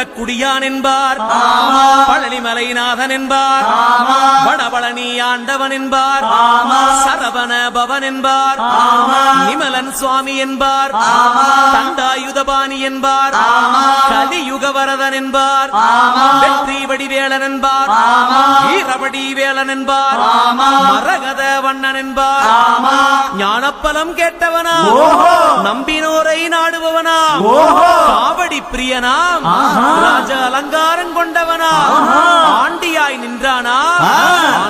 குன்றக்குடியான் என்பார். பழனிமலைநாதன் என்பார். வடபழனி ஆண்டவன் என்பார். சரவண பவன் என்பார். நிமலன் சுவாமி என்பார். தண்டாயுதபாணி என்பார். கலியுக வரதன் என்பார். வெற்றி வடிவேலன் என்பார். வீரவடி வேலன் என்பார். மரகத வண்ணன் என்பார். ஞானப்பலம் கேட்டவனா நம்பினோரை நாடுபவனா காவடி பிரியனாம் ராஜ அலங்காரம் கொண்டவனா ஆண்டியாய் நின்றானா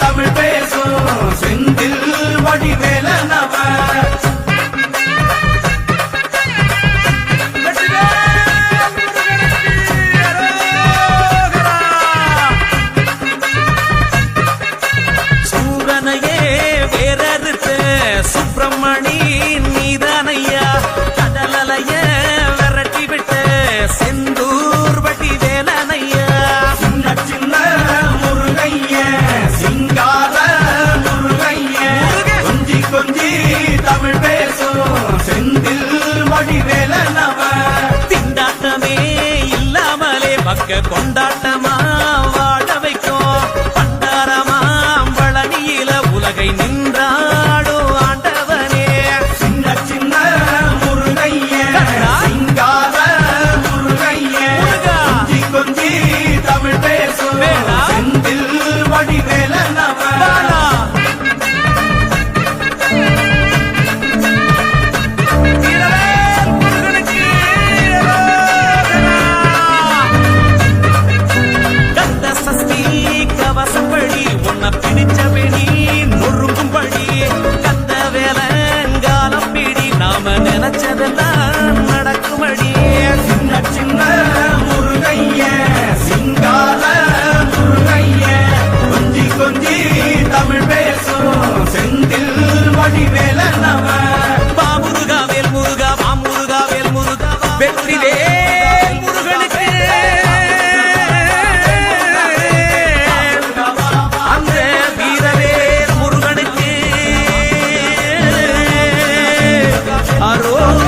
தமிழ் பேசும் செந்தில் வடிவேல நவ சூரனையே வேறறுத்த சுப்பிரமணி கொண்டாட்டமா? મારો